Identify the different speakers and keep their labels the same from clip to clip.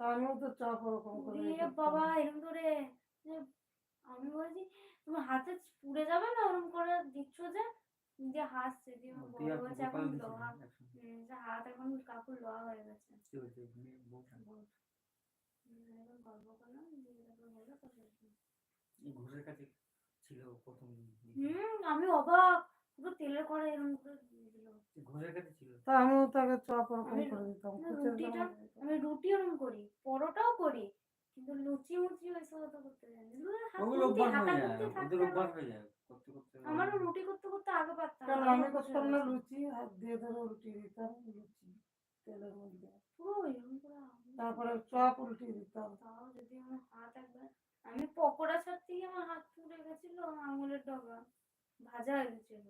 Speaker 1: তা আমিও তো চপ ওরকম করে
Speaker 2: বাবা এরকম করে আমি বলছি তোমার হাতে পুড়ে যাবে না? ওরকম করে দিচ্ছ যে? যে হাসছে বলছে এখন লোহা যে হাত এখন কাকুর লোহা হয়ে গেছে।
Speaker 3: কি হয়েছে? মেয়ে বউটা?
Speaker 2: বল। হুম, এরকম গল্প করলাম হলো তো শেষ।
Speaker 3: এই ঘুষের কাছে ছিল প্রথম
Speaker 2: হুম আমি অবাক পুরো তেলের কড়াই এরকম করে
Speaker 3: ঘুষের কাছে ছিল?
Speaker 1: তা আমিও তাকে চপ ওরকম করে দিতাম
Speaker 2: না,
Speaker 1: কুচের
Speaker 2: রুটিটা
Speaker 1: জামা দিতাম।
Speaker 2: আমি রুটি ওরকম করি পরোটাও করি কিন্তু লুচি মুচি ওইসব অত করতে জানি না। ধুর, হাত
Speaker 3: ওগুলো
Speaker 2: রুটি
Speaker 3: অভ্যাস হয়ে যায় করতে করতে
Speaker 2: আমারও রুটি করতে করতে আগে পারতাম
Speaker 1: কারণ আমি করতাম না লুচি হাত দিয়ে ধরে রুটি দিতাম লুচি তেলের মধ্যে। তারপরে চপ উল্টে দিতাম।
Speaker 2: তাও যদি আমার হাত একবার আমি পকোড়া ছাড়তে গিয়ে আমার হাত পুড়ে গেছিল আঙুলের ডগা ভাজা হয়ে গেছিল।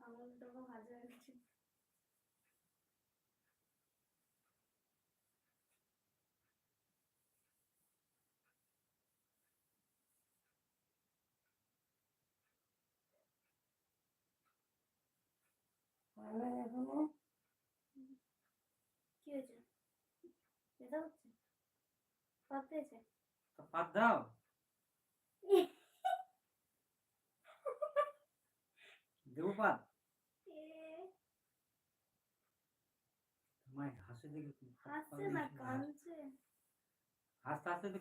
Speaker 2: আঙুলের ডগা ভাজা হয়ে গেছিল।
Speaker 1: হয় না এখনো
Speaker 2: কি হয়েছে ব্যথা হচ্ছে পাত পেয়েছে
Speaker 3: তা পাত দাও দেবো পাত
Speaker 2: এ,
Speaker 3: মাই হাসে দেখে তুমি পাত
Speaker 2: হাসছে
Speaker 3: পাত
Speaker 2: না
Speaker 3: দিয়েছি না।
Speaker 2: কাঁদছে
Speaker 3: হাসতে হাসতে তো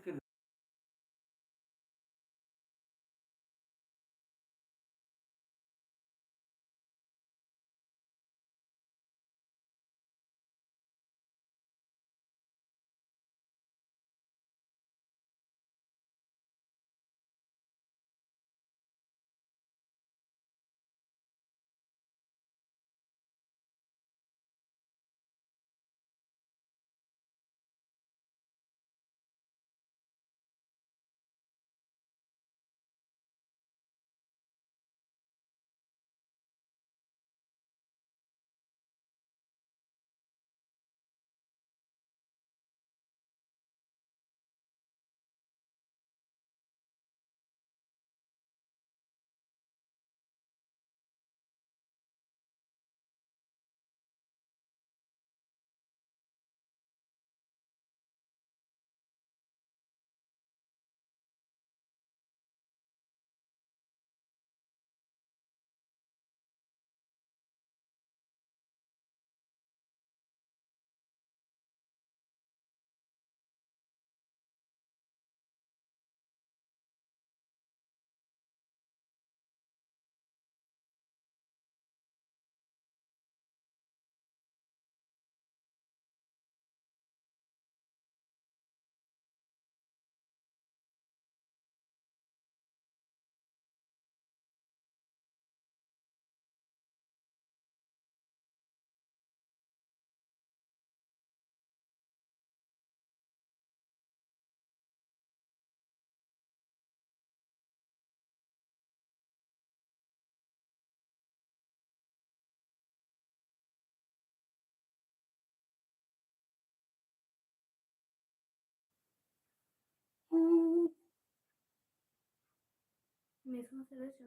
Speaker 2: মেসমাসে রয়েছে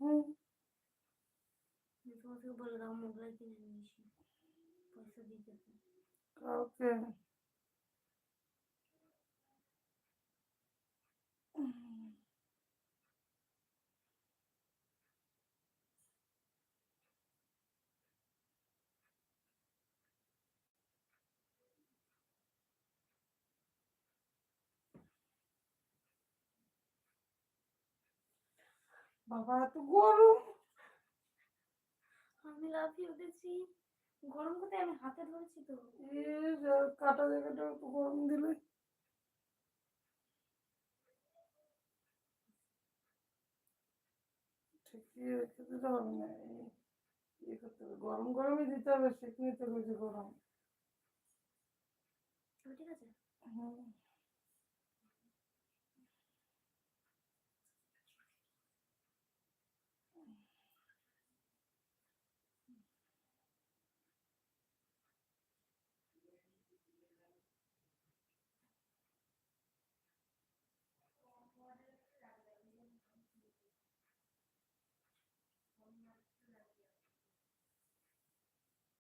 Speaker 1: হুম।
Speaker 2: মেসমাসকে বলে দাও মোগলাই কিনে নিয়েছি পয়সা দিতেছে
Speaker 1: কাউকে বাবা এত গরম।
Speaker 2: আমি লাফিয়ে উঠেছি গরম কোথায়? আমি হাতে ধরেছি তো।
Speaker 1: কাটা জায়গাটা একটু গরম দিলে। ঠিকই রেখে দিতে হবে না এই ইয়ে করতে হবে গরম গরমই দিতে হবে সেখানে তো গরম।
Speaker 2: ঠিক আছে।
Speaker 1: হুম।